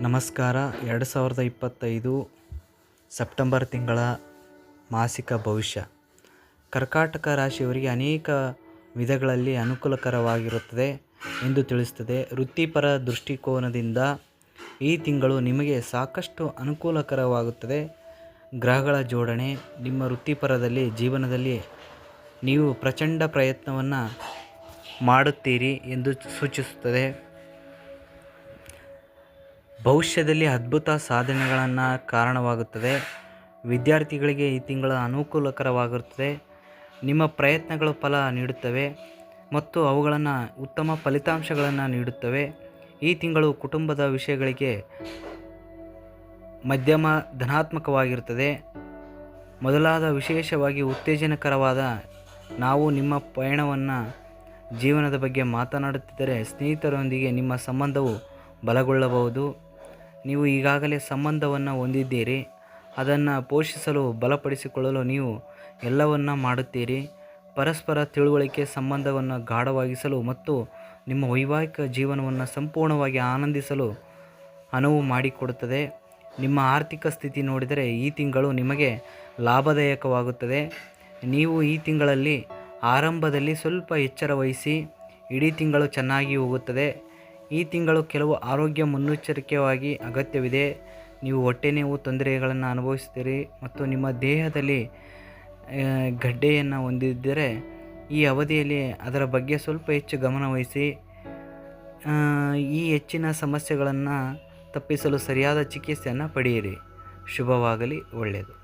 ನಮಸ್ಕಾರ. ಎರಡು ಸಾವಿರದ ಇಪ್ಪತ್ತೈದು ಸೆಪ್ಟೆಂಬರ್ ತಿಂಗಳ ಮಾಸಿಕ ಭವಿಷ್ಯ. ಕರ್ಕಾಟಕ ರಾಶಿಯವರಿಗೆ ಅನೇಕ ವಿಧಗಳಲ್ಲಿ ಅನುಕೂಲಕರವಾಗಿರುತ್ತದೆ ಎಂದು ತಿಳಿಸುತ್ತದೆ. ವೃತ್ತಿಪರ ದೃಷ್ಟಿಕೋನದಿಂದ ಈ ತಿಂಗಳು ನಿಮಗೆ ಸಾಕಷ್ಟು ಅನುಕೂಲಕರವಾಗುತ್ತದೆ. ಗ್ರಹಗಳ ಜೋಡಣೆ, ನಿಮ್ಮ ವೃತ್ತಿಪರದಲ್ಲಿ, ಜೀವನದಲ್ಲಿ ನೀವು ಪ್ರಚಂಡ ಪ್ರಯತ್ನವನ್ನು ಮಾಡುತ್ತೀರಿ ಎಂದು ಸೂಚಿಸುತ್ತದೆ. ಭವಿಷ್ಯದಲ್ಲಿ ಅದ್ಭುತ ಸಾಧನೆಗಳನ್ನು ಕಾರಣವಾಗುತ್ತದೆ. ವಿದ್ಯಾರ್ಥಿಗಳಿಗೆ ಈ ತಿಂಗಳ ಅನುಕೂಲಕರವಾಗಿರುತ್ತದೆ ನಿಮ್ಮ ಪ್ರಯತ್ನಗಳು ಫಲ ನೀಡುತ್ತವೆ ಮತ್ತು ಅವುಗಳನ್ನು ಉತ್ತಮ ಫಲಿತಾಂಶಗಳನ್ನು ನೀಡುತ್ತವೆ. ಈ ತಿಂಗಳು ಕುಟುಂಬದ ವಿಷಯಗಳಿಗೆ ಮಧ್ಯಮ ಧನಾತ್ಮಕವಾಗಿರುತ್ತದೆ. ಮೊದಲಾದ ವಿಶೇಷವಾಗಿ ಉತ್ತೇಜನಕರವಾದ ನಾವು ನಿಮ್ಮ ಪಯಣವನ್ನು ಜೀವನದ ಬಗ್ಗೆ ಮಾತನಾಡುತ್ತಿದ್ದರೆ ಸ್ನೇಹಿತರೊಂದಿಗೆ ನಿಮ್ಮ ಸಂಬಂಧವು ಬಲಗೊಳ್ಳಬಹುದು. ನೀವು ಈಗಾಗಲೇ ಸಂಬಂಧವನ್ನು ಹೊಂದಿದ್ದೀರಿ. ಅದನ್ನು ಪೋಷಿಸಲು, ಬಲಪಡಿಸಿಕೊಳ್ಳಲು ನೀವು ಎಲ್ಲವನ್ನ ಮಾಡುತ್ತೀರಿ. ಪರಸ್ಪರ ತಿಳುವಳಿಕೆ ಸಂಬಂಧವನ್ನು ಗಾಢವಾಗಿಸಲು ಮತ್ತು ನಿಮ್ಮ ವೈವಾಹಿಕ ಜೀವನವನ್ನು ಸಂಪೂರ್ಣವಾಗಿ ಆನಂದಿಸಲು ಅನುವು ಮಾಡಿಕೊಡುತ್ತದೆ. ನಿಮ್ಮ ಆರ್ಥಿಕ ಸ್ಥಿತಿ ನೋಡಿದರೆ ಈ ತಿಂಗಳು ನಿಮಗೆ ಲಾಭದಾಯಕವಾಗುತ್ತದೆ. ನೀವು ಈ ತಿಂಗಳಲ್ಲಿ ಆರಂಭದಲ್ಲಿ ಸ್ವಲ್ಪ ಎಚ್ಚರ ವಹಿಸಿ, ಇಡೀ ತಿಂಗಳು ಚೆನ್ನಾಗಿ ಹೋಗುತ್ತದೆ. ಈ ತಿಂಗಳು ಕೆಲವು ಆರೋಗ್ಯ ಮುನ್ನೆಚ್ಚರಿಕೆಯಾಗಿ ಅಗತ್ಯವಿದೆ. ನೀವು ಹೊಟ್ಟೆ ನೋವು ತೊಂದರೆಗಳನ್ನು ಅನುಭವಿಸ್ತೀರಿ ಮತ್ತು ನಿಮ್ಮ ದೇಹದಲ್ಲಿ ಗಡ್ಡೆಯನ್ನು ಹೊಂದಿದ್ದರೆ ಈ ಅವಧಿಯಲ್ಲಿ ಅದರ ಬಗ್ಗೆ ಸ್ವಲ್ಪ ಹೆಚ್ಚು ಗಮನವಹಿಸಿ ಈ ಹೆಚ್ಚಿನ ಸಮಸ್ಯೆಗಳನ್ನು ತಪ್ಪಿಸಲು ಸರಿಯಾದ ಚಿಕಿತ್ಸೆಯನ್ನು ಪಡೆಯಿರಿ. ಶುಭವಾಗಲಿ, ಒಳ್ಳೆಯದು.